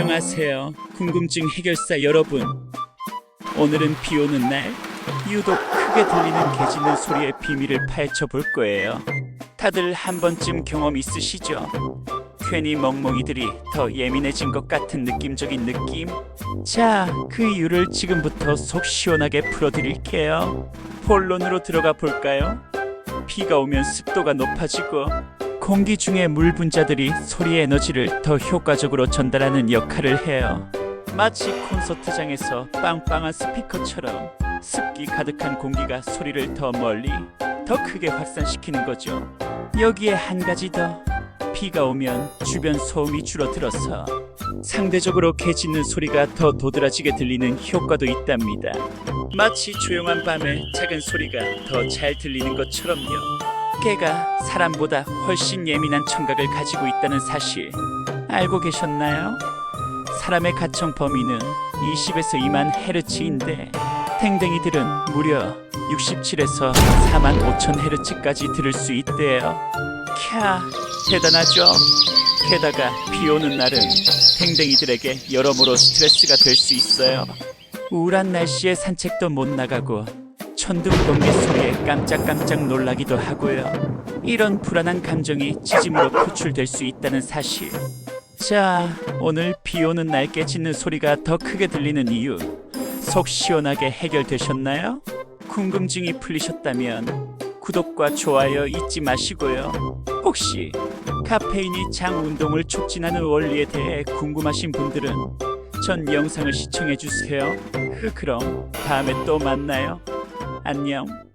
안녕하세요. 궁금증 해결사 여러분. 오늘은 비 오는 날 유독 크게 들리는 개 짖는 소리의 비밀을 파헤쳐 볼 거예요. 다들 한 번쯤 경험 있으시죠? 괜히 멍멍이들이 더 예민해진 것 같은 느낌적인 느낌? 자, 그 이유를 지금부터 속 시원하게 풀어드릴게요. 본론으로 들어가 볼까요? 비가 오면 습도가 높아지고 공기 중의 물 분자들이 소리의 에너지를 더 효과적으로 전달하는 역할을 해요. 마치 콘서트장에서 빵빵한 스피커처럼 습기 가득한 공기가 소리를 더 멀리, 더 크게 확산시키는 거죠. 여기에 한 가지 더. 비가 오면 주변 소음이 줄어들어서 상대적으로 개 짖는 소리가 더 도드라지게 들리는 효과도 있답니다. 마치 조용한 밤에 작은 소리가 더 잘 들리는 것처럼요. 개가 사람보다 훨씬 예민한 청각을 가지고 있다는 사실 알고 계셨나요? 사람의 가청 범위는 20에서 2만 헤르츠인데 탱댕이들은 무려 67에서 4만 5천 헤르츠까지 들을 수 있대요. 캬, 대단하죠? 게다가 비 오는 날은 탱댕이들에게 여러모로 스트레스가 될 수 있어요. 우울한 날씨에 산책도 못 나가고 천둥 번개 소리에 깜짝깜짝 놀라기도 하고요. 이런 불안한 감정이 짖음으로 표출될 수 있다는 사실. 자, 오늘 비 오는 날 깨짖는 소리가 더 크게 들리는 이유 속 시원하게 해결되셨나요? 궁금증이 풀리셨다면 구독과 좋아요 잊지 마시고요. 혹시 카페인이 장 운동을 촉진하는 원리에 대해 궁금하신 분들은 전 영상을 시청해 주세요. 그럼 다음에 또 만나요. 안녕.